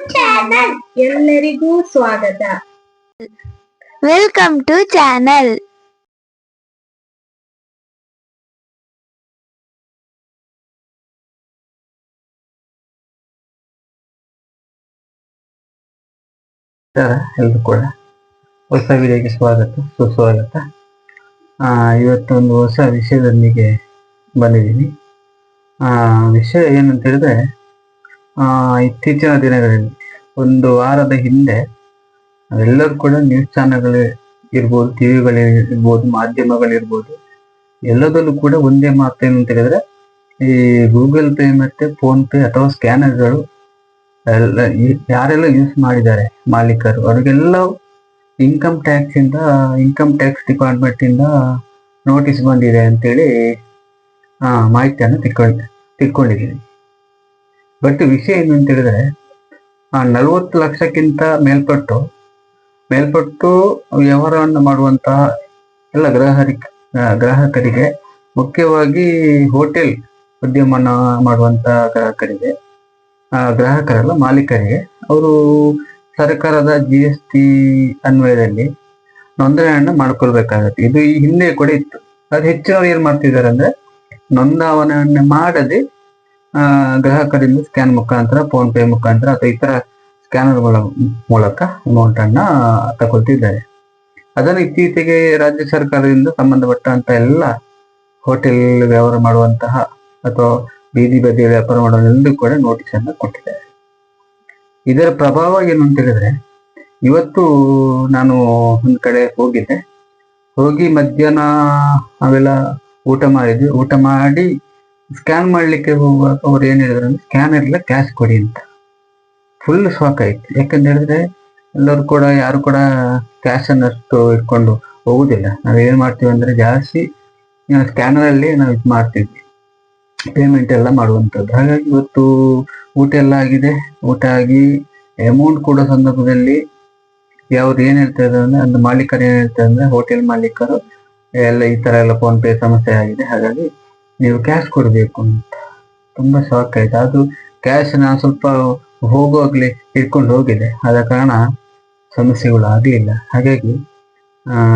Channel ಎಲ್ಲರಿಗೂ ಸ್ವಾಗತ. Welcome to channel ಎಲ್ರು ಕೂಡ. ಹೊಸ ವಿಡಿಯೋಗೆ ಸ್ವಾಗತ ಸುಸ್ವಾಗತ. ಆ, ಇವತ್ತೊಂದು ಹೊಸ ವಿಷಯದೊಂದಿಗೆ ಬಂದಿದ್ದೀನಿ. ಆ, ವಿಷಯ ಏನಂತ ಹೇಳಿದ್ರೆ ಇತ್ತೀಚಿನ ದಿನಗಳಲ್ಲಿ ಒಂದು ವಾರದ ಹಿಂದೆ ಎಲ್ಲರೂ ಕೂಡ ನ್ಯೂಸ್ ಚಾನೆಲ್ಗಳು ಇರ್ಬೋದು ಟಿವಿಗಳು ಇರ್ಬೋದು ಮಾಧ್ಯಮಗಳಿರ್ಬೋದು ಎಲ್ಲದಲ್ಲೂ ಕೂಡ ಒಂದೇ ಮಾತು ಏನು ಅಂತ ಹೇಳಿದ್ರೆ ಈ ಗೂಗಲ್ ಪೇ ಮತ್ತೆ ಫೋನ್ ಪೇ ಅಥವಾ ಸ್ಕ್ಯಾನರ್ಗಳು ಎಲ್ಲ ಯಾರೆಲ್ಲ ಯೂಸ್ ಮಾಡಿದ್ದಾರೆ ಮಾಲೀಕರು ಅವ್ರಿಗೆಲ್ಲ ಇನ್ಕಮ್ ಟ್ಯಾಕ್ಸ್ ಇಂದ ಇನ್ಕಮ್ ಟ್ಯಾಕ್ಸ್ ಡಿಪಾರ್ಟ್ಮೆಂಟ್ ಇಂದ ನೋಟಿಸ್ ಬಂದಿದೆ ಅಂತೇಳಿ ಆ, ಮಾಹಿತಿಯನ್ನು ತಿಳ್ಕೊಂಡ್ ತಿಳ್ಕೊಂಡಿದ್ದೀನಿ. ಬಟ್ ವಿಷಯ ಏನು ಅಂತ ಹೇಳಿದ್ರೆ ನಲವತ್ತು ಲಕ್ಷಕ್ಕಿಂತ ಮೇಲ್ಪಟ್ಟು ಮೇಲ್ಪಟ್ಟು ವ್ಯವಹಾರವನ್ನು ಮಾಡುವಂತಹ ಎಲ್ಲ ಗ್ರಾಹಕರಿಗೆ ಗ್ರಾಹಕರಿಗೆ ಮುಖ್ಯವಾಗಿ ಹೋಟೆಲ್ ಉದ್ಯಮನ ಮಾಡುವಂತಹ ಗ್ರಾಹಕರಿಗೆ ಆ, ಗ್ರಾಹಕರಲ್ಲ ಮಾಲೀಕರಿಗೆ ಅವರು ಸರ್ಕಾರದ ಜಿ ಎಸ್ ಟಿ ಅನ್ವಯದಲ್ಲಿ ನೋಂದಣಿಯನ್ನು ಮಾಡ್ಕೊಳ್ಬೇಕಾಗತ್ತೆ. ಇದು ಈ ಹಿಂದೆ ಕೂಡ ಇತ್ತು. ಅದು ಹೆಚ್ಚಿನವರು ಏನ್ ಮಾಡ್ತಿದ್ದಾರೆ ಅಂದ್ರೆ ನೋಂದಾವಣೆಯನ್ನು ಮಾಡದೆ ಆ, ಗ್ರಾಹಕರಿಂದ ಸ್ಕ್ಯಾನ್ ಮುಖಾಂತರ ಫೋನ್ ಪೇ ಮುಖಾಂತರ ಅಥವಾ ಇತರ ಸ್ಕ್ಯಾನರ್ಗಳ ಮೂಲಕ ಅಮೌಂಟ್ ಅನ್ನ ತಗೊಳ್ತಿದ್ದಾರೆ. ಅದನ್ನು ಇತ್ತೀಚೆಗೆ ರಾಜ್ಯ ಸರ್ಕಾರದಿಂದ ಸಂಬಂಧಪಟ್ಟಂತ ಎಲ್ಲ ಹೋಟೆಲ್ ವ್ಯವಹಾರ ಮಾಡುವಂತಹ ಅಥವಾ ಬೀದಿ ಬದಿ ವ್ಯಾಪಾರ ಮಾಡೋರೆಲ್ಲರೂ ಕೂಡ ನೋಟಿಸ್ ಅನ್ನ ಕೊಟ್ಟಿದ್ದಾರೆ. ಇದರ ಪ್ರಭಾವ ಏನು ಅಂತ ಹೇಳಿದ್ರೆ, ಇವತ್ತು ನಾನು ಒಂದ್ ಕಡೆ ಹೋಗಿದ್ದೆ. ಹೋಗಿ ಮಧ್ಯಾಹ್ನ ಅವೆಲ್ಲ ಊಟ ಮಾಡಿದ್ವಿ. ಊಟ ಮಾಡಿ ಸ್ಕ್ಯಾನ್ ಮಾಡ್ಲಿಕ್ಕೆ ಹೋಗುವಾಗ ಅವ್ರು ಏನು ಹೇಳಿದ್ರು ಅಂದ್ರೆ ಸ್ಕ್ಯಾನರ್ ಇಲ್ಲ ಕ್ಯಾಶ್ ಕೊಡಿ ಅಂತ. ಫುಲ್ ಶಾಕ್ ಆಯ್ತು. ಯಾಕಂತ ಹೇಳಿದ್ರೆ, ಎಲ್ಲರೂ ಕೂಡ, ಯಾರು ಕೂಡ ಕ್ಯಾಶ್ ಅನ್ನಷ್ಟು ಇಟ್ಕೊಂಡು ಹೋಗುದಿಲ್ಲ. ನಾವು ಏನ್ ಮಾಡ್ತೀವಿ ಅಂದ್ರೆ, ಜಾಸ್ತಿ ಸ್ಕ್ಯಾನರ್ ಅಲ್ಲಿ ನಾವು ಇದು ಮಾಡ್ತಿದ್ವಿ ಪೇಮೆಂಟ್ ಎಲ್ಲ ಮಾಡುವಂಥದ್ದು. ಹಾಗಾಗಿ ಇವತ್ತು ಊಟ ಎಲ್ಲ ಆಗಿದೆ. ಊಟ ಆಗಿ ಅಮೌಂಟ್ ಕೊಡೋ ಸಂದರ್ಭದಲ್ಲಿ ಯಾವ್ದು ಏನ್ ಹೇಳ್ತಾ ಇದ್ದಾರೆ ಅಂದ್ರೆ ಒಂದು ಮಾಲೀಕರು ಏನ್ ಹೇಳ್ತಾರೆ ಅಂದ್ರೆ ಹೋಟೆಲ್ ಮಾಲೀಕರು ಎಲ್ಲ ಈ ತರ ಎಲ್ಲ ಫೋನ್ ಪೇ ಸಮಸ್ಯೆ ಆಗಿದೆ. ಹಾಗಾಗಿ ನೀವು ಕ್ಯಾಶ್ ಕೊಡಬೇಕು ಅಂತ. ತುಂಬಾ ಶಾಕ್ ಆಯ್ತು ಅದು ಕ್ಯಾಶ್ ನಾನು ಸ್ವಲ್ಪ ಹೋಗುವಾಗಲೇ ಇಟ್ಕೊಂಡು ಹೋಗಿದೆ. ಆದ ಕಾರಣ ಸಮಸ್ಯೆಗಳು ಆಗಲಿಲ್ಲ ಹಾಗಾಗಿ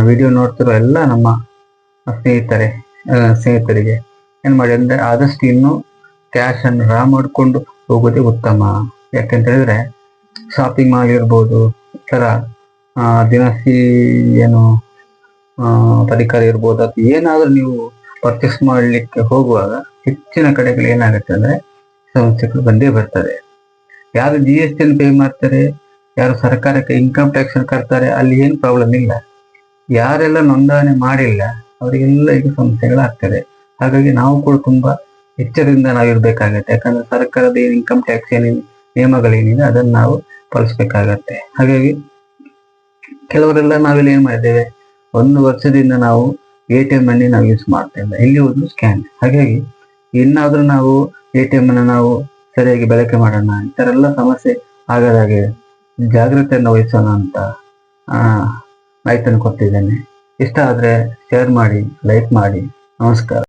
ವಿಡಿಯೋ ನೋಡ್ತಿರೋ ಎಲ್ಲ ನಮ್ಮ ಸ್ನೇಹಿತರೆ ಸ್ನೇಹಿತರಿಗೆ ಏನ್ ಮಾಡಿ ಅಂದರೆ ಆದಷ್ಟು ಇನ್ನು ಕ್ಯಾಶ್ ಅನ್ನು ರಾ ಮಾಡಿಕೊಂಡು ಹೋಗೋದೇ ಉತ್ತಮ. ಯಾಕೆಂತ ಹೇಳಿದ್ರೆ ಶಾಪಿಂಗ್ ಮಾಲ್ ಇರ್ಬೋದು ಈ ಆ, ದಿನಸಿ ಏನು ಪರಿಕರ ಇರ್ಬೋದು ಅಥವಾ ಏನಾದರೂ ನೀವು ಪರ್ಚೇಸ್ ಮಾಡ್ಲಿಕ್ಕೆ ಹೋಗುವಾಗ ಹೆಚ್ಚಿನ ಕಡೆಗಳು ಏನಾಗುತ್ತೆ ಅಂದ್ರೆ ಸಮಸ್ಯೆಗಳು ಬಂದೇ ಬರ್ತದೆ. ಯಾರು ಜಿ ಎಸ್ ಟಿಯನ್ನು ಪೇ ಮಾಡ್ತಾರೆ, ಯಾರು ಸರ್ಕಾರಕ್ಕೆ ಇನ್ಕಮ್ ಟ್ಯಾಕ್ಸ್ ಕಟ್ತಾರೆ, ಅಲ್ಲಿ ಏನು ಪ್ರಾಬ್ಲಮ್ ಇಲ್ಲ. ಯಾರೆಲ್ಲ ನೋಂದಣಿ ಮಾಡಿಲ್ಲ, ಅವರಿಗೆಲ್ಲ ಈಗ ಸಮಸ್ಯೆಗಳಾಗ್ತದೆ. ಹಾಗಾಗಿ ನಾವು ಕೂಡ ತುಂಬಾ ಎಚ್ಚರದಿಂದ ನಾವು ಇರಬೇಕಾಗತ್ತೆ ಯಾಕಂದ್ರೆ ಸರ್ಕಾರದ ಏನು ಇನ್ಕಮ್ ಟ್ಯಾಕ್ಸ್ ಏನೇನು ನಿಯಮಗಳೇನಿದೆ, ಅದನ್ನ ನಾವು ಪಾಲಿಸ್ಬೇಕಾಗತ್ತೆ. ಹಾಗಾಗಿ ಕೆಲವರೆಲ್ಲ ನಾವಿಲ್ಲಿ ಏನು ಮಾಡಿದ್ದೇವೆ? ಒಂದು ವರ್ಷದಿಂದ ನಾವು ಎ ಟಿ ಎಂ ಅನ್ನಿ ನಾವು ಯೂಸ್ ಮಾಡ್ತಾ ಇಲ್ಲ. ಎಲ್ಲಿ ಹೋದ್ರು ಸ್ಕ್ಯಾನ್ ಹಾಗಾಗಿ ಇನ್ನಾದ್ರೂ ನಾವು ಎ ಟಿ ಎಂ ಅನ್ನ ನಾವು ಸರಿಯಾಗಿ ಬಳಕೆ ಮಾಡೋಣ. ಈ ತರ ಎಲ್ಲ ಸಮಸ್ಯೆ ಆಗದಾಗೆ ಜಾಗ್ರತೆಯನ್ನು ವಹಿಸೋಣ ಅಂತ ಮಾಹಿತಿಯನ್ನು ಕೊಡ್ತಿದ್ದೇನೆ ಇಷ್ಟ ಆದ್ರೆ ಶೇರ್ ಮಾಡಿ ಲೈಕ್ ಮಾಡಿ. ನಮಸ್ಕಾರ.